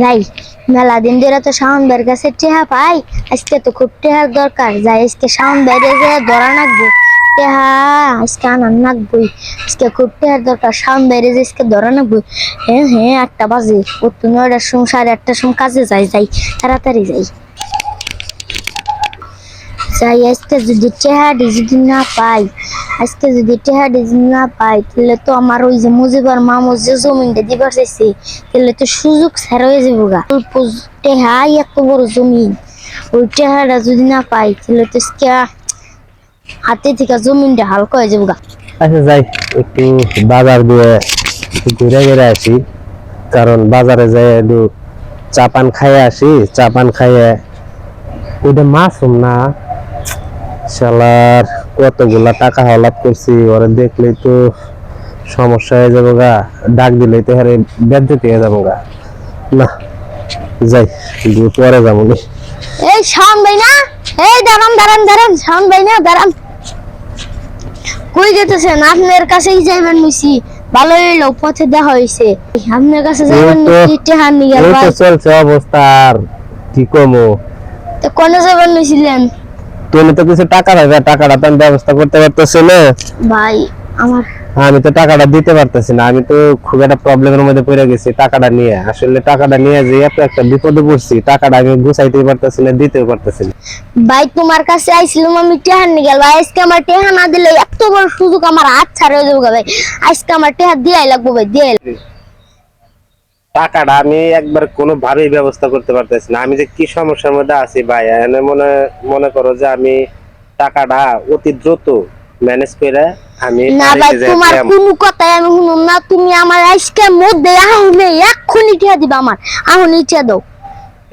যাই, মেলা দিন ধরে তো শাওন বের কাছে টেহা পাই। আজকে তো খুব টেহার দরকার। যাই, আজকে শাওন বাইরে যে ধরা নাকবো, টেহা আজকে আনার নাকবই। আজকে খুব টেহার দরকার। শাওন বাইরে যে আজকে ধরা নাকবই হ্যাঁ হ্যাঁ একটা বাজে। ও তো নয়টার সময়, সাড়ে আটটার সময় কাজে যাই যাই, তাড়াতাড়ি যাই। যাই আজকে যদি টেহাডি যদি না পাই, আজকে যদি টেহাডি যদি না পাই, তাহলে তো আমার ওই যে মুজিবার মামু যে জমিনটা দিবার চাইছে, তাহলে তো সুযোগ ছাড়া হয়ে যাব গা। অল্প টেহা এত বড় জমিন, ওই টেহাটা যদি না পাই, তাহলে তো হাতে থেকে জমিনটা হালকা হয়ে যাব গা। আচ্ছা যাই, একটু বাজার দিয়ে ঘুরে ঘুরে আসি। কারণ বাজারে যাই একটু চা পান খাইয়ে আসি। চা পান খাইয়ে ওইটা মাছুম না। শালার কতগুলা টাকা হলাপ করছি ওরা দেখলেই তো সমস্যা হয়ে যাব গা। ডাক দিলেই তো হারে বেদ্যুতি হয়ে যাব গা। না যাই পরে যাব। এই শাওন ভাই না? এই দাঁড়ান দাঁড়ান দাঁড়ান শাওন ভাই না দাঁড়ান। কই যেতেছেন? আপনার কাছেই যাইবেন মিছি ভালো হইল পথে দেখা হয়েছে আপনার কাছে তো- মিছি টেহা নিয়ে তো চলছে অবস্থা আর কি কমো? তো কোনে যাবেন মিছিলেন তুমি তো কিছু টাকা দেবে টাকাটা তো আমি ব্যবস্থা করতে পারতেছি না। ভাই আমার আমি তো টাকাটা দিতে পারতেছি না আমি তো খুব একটা প্রবলেমের মধ্যে পড়ে গেছি টাকাটা নিয়ে। আসলে টাকাটা নিয়ে যে এত একটা বিপদে পড়ছি টাকাটা আমি গুছাইতেই পারতেছি না দিতেও পারতেছি না। ভাই তোমার কাছে আইছিলাম আমি টেহা নিয়ে গেল ভাই আজকে আমার টেহা না দিলে এত বড় সুযোগ আমার হাত ছাড়া যাবে ভাই। আজকে আমার টেহা দিয়াই লাগবো ভাই লাগবো। টাকাটা আমি একবার কোনো ভাবেই ব্যবস্থা করতে পারতেছি না। আমি যে কি সমস্যার মধ্যে আছি ভাই এনে মনে মনে করো যে আমি টাকাটা অতি দ্রুত ম্যানেজ করে আমি না ভাই তোমার কোনো কথাই আমি শুনুন না। তুমি আমার আজকে মধ্যে আহুনে এক্ষুনি টেহা দিবা আমার। আহুনি টেহা দাও।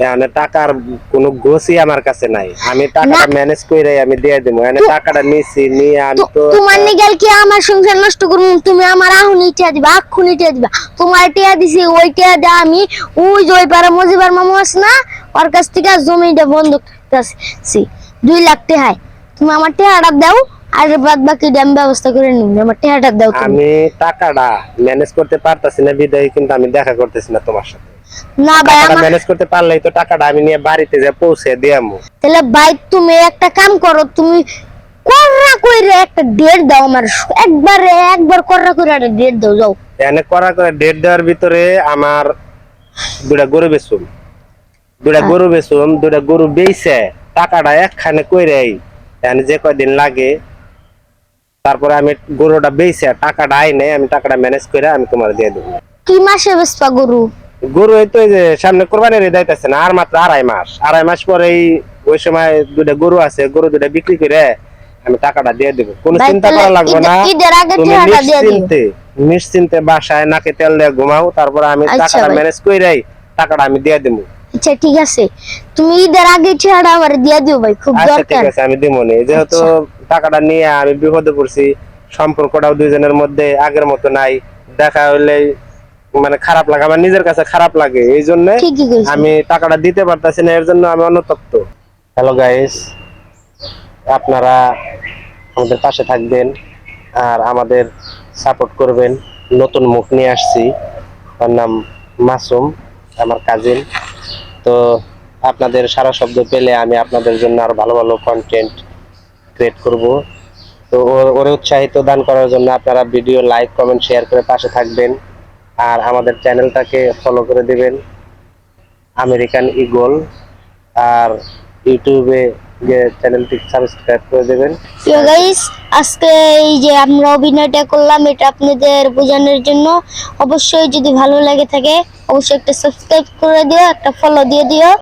এখানে টাকার কোনো গোছই আমার কাছে নাই। আমি টাকাটা ম্যানেজ করে আমি দিয়ে দেবো এখানে টাকাটা নিছি নিয়ে আমি তো- তোমার নিগাল কি আমার সংসার নষ্ট তুমি আমার আহুনি টেহা দিবা টেহা দিবা। তোমার টেহা দিছি ওই টেহা দিয়ে আমি। ওই যে ওই পাড়া মজিবার মামু না ওর কাছ থেকে জমিটা বন্ধ করতেছি। দুই লাখ টেহাই তুমি আমার টেহাটা দাও আর বাদ বাকি আমি ব্যবস্থা করে নিবি আমার টেহাটা দাও আমি টাকাটা ম্যানেজ করতে পারতাছি না বিদায় কিন্তু আমি দেখা করতেছি না তোমার সাথে। না ভাই টাকাটা আমার ম্যানেজ করতে পারলেই তো টাকাটা আমি নিয়ে বাড়িতে যা পৌঁছে দিয়ামু। তাহলে ভাই তুমি একটা কাম করো তুমি কররা কইরে একটা ডেট দাও আমার। একবারে একবার কররা কইরে একটা ডেট দাও যাও। এখানে করা করে ডেট দেওয়ার ভিতরে আমার দুটা গরু বেচুম। দুটা হ্যাঁ। গরু বেচুম দুটা গরু বেচে টাকাটা একখানে কইরে এখানে যে কয়দিন লাগে তারপরে আমি গরুটা বেচে টাকাটা আইনে আমি টাকাটা ম্যানেজ করে আমি তোমার দিয়ে দেবো। কি মাসে বেসপা গরু? গরু এই তো এই যে সামনে কোরবানির ঈদ আইতাছে না আর মাত্র আড়াই মাস। আড়াই মাস পরেই ওই সময় দুটা গরু আছে গরু দুটা বিক্রি করে আমি টাকাটা দিয়ে দেবো। কোনো চিন্তা করা লাগবে না। তুমি। নিশ্চিন্তে নিশ্চিন্তে বাসায় নাকে তেল দিয়ে ঘুমাও তারপরে আমি আচ্ছা টাকাটা। ম্যানেজ কইরাই টাকাটা আমি দিয়ে দেবো। আচ্ছা ঠিক আছে। তুমি ঈদের আগে ঠিয়াটা আমার দিয়ে দিও ভাই খুব দরকার আচ্ছা ঠিক আছে আমি দিব নি। যেহেতু আচ্ছা। টাকাটা নিয়ে আমি বিপদে পড়ছি সম্পর্কটাও দুইজনের মধ্যে আগের মতো নাই। দেখা হইলে মানে খারাপ লাগে আমার নিজের কাছে খারাপ লাগে। এই জন্য আমি টাকাটা দিতে পারতাছি না এর জন্য আমি অনুতপ্ত। হ্যালো গাইস আপনারা আমাদের পাশে থাকবেন আর আমাদের সাপোর্ট করবেন। নতুন মুখ নিয়ে আসছি তার নাম মাসুম আমার কাজিন তো আপনাদের সারা শব্দ পেলে আমি আপনাদের জন্য আরও ভালো ভালো কন্টেন্ট ক্রিয়েট করব। তো ওর- উৎসাহিত দান করার জন্য আপনারা ভিডিও লাইক কমেন্ট শেয়ার করে পাশে থাকবেন। আর আমাদের চ্যানেলটাকে ফলো করে দিবেন। American eagle. আর ইউটিউবে যে চ্যানেলটি সাবস্ক্রাইব করে দেবেন। প্রিয় গাইস আজকে এই যে আমরা অভিনয়টা করলাম, এটা আপনাদের বোঝানোর জন্য। অবশ্যই যদি ভালো লাগে থাকে, অবশ্যই একটা সাবস্ক্রাইব করে দিও, একটা ফলো দিয়ে দিও।